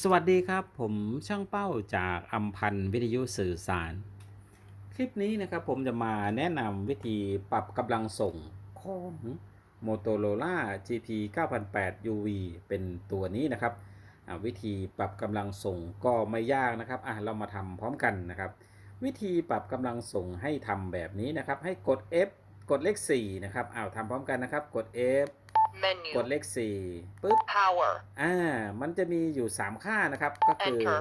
สวัสดีครับ ผมช่างเป้าจากอัมพันธ์วิทยุสื่อสาร คลิปนี้นะครับผมจะมาแนะนำวิธีปรับกำลังส่งของ Motorola GP 9008 UV เป็นตัวนี้นะครับ วิธีปรับกำลังส่งก็ไม่ยากนะครับอะเรามาทำพร้อมกันนะครับ วิธีปรับกำลังส่งให้ทำแบบนี้นะครับ ให้กด F กดเลข4นะครับอ้าวทำพร้อมกันนะครับ กด F menu กดเลข4ปุ๊บ power อ่า มันจะมีอยู่ 3 ค่านะครับ ก็คือ Enter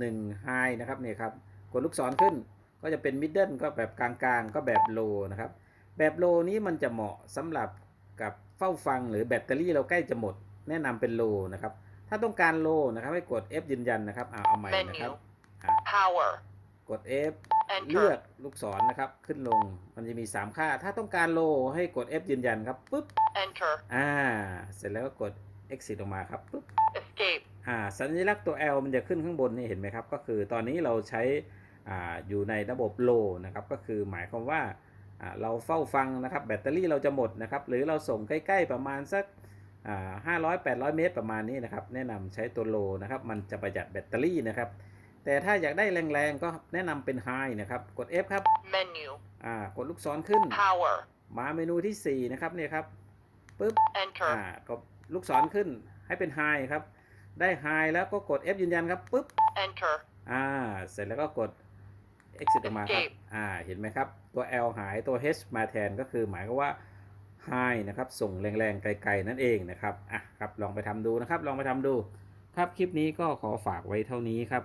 1 high นะครับเนี่ยครับ กดลูกศรขึ้น ก็จะเป็น middle ก็แบบกลางๆ ก็แบบ low นะครับ แบบ low นี้มันจะเหมาะสำหรับกับเฝ้าฟังหรือแบตเตอรี่เราใกล้จะหมด แนะนำเป็น low นะครับ ถ้าต้องการ low นะครับ ให้กด F ยืนยันนะครับ อ่าเอาใหม่นะครับ menu อ่า power กด F เลือก enter ลูกศรนะครับ ขึ้นลงมันจะมี 3 ค่า ถ้าต้องการ low ให้กด F ยืนยันครับปุ๊บ enter อ่า เสร็จแล้วก็กด exit ออกมาครับปุ๊บ escape อ่า สัญลักษณ์ตัว L มันจะขึ้นข้างบนนี่เห็นไหมครับ ก็คือตอนนี้เราใช้อ่าอยู่ในระบบ low นะครับ ก็คือหมายความว่าอ่าเราเฝ้าฟังนะครับ แบตเตอรี่เราจะหมดนะครับ หรือเราส่งใกล้ ๆ ประมาณสักอ่า500 800เมตรประมาณนี้นะครับ แนะนำใช้ตัว low นะครับ มันจะประหยัดแบตเตอรี่นะครับ แต่ถ้าอยากได้แรงๆ ก็แนะนำเป็น high นะครับ กด F ครับ menu อ่ากดลูกศรขึ้น power มาเมนูที่ 4 นะครับเนี่ยครับปึ๊บ enter อ่าก็ลูกศรขึ้นให้เป็น high ครับ ได้ high แล้วก็กด F ยืนยันครับปึ๊บ enter อ่า เสร็จแล้วก็กด exit ออกมาครับ Escape อ่า เห็นไหมครับ ตัว L หาย ตัว H มาแทนก็คือหมายก็ว่า high นะครับ ส่งแรงๆ ไกลๆ นั่นเองนะครับ อะครับ ลองไปทำดูนะครับ ลองไปทำดู ครับ คลิปนี้ก็ขอฝากไว้เท่านี้ครับ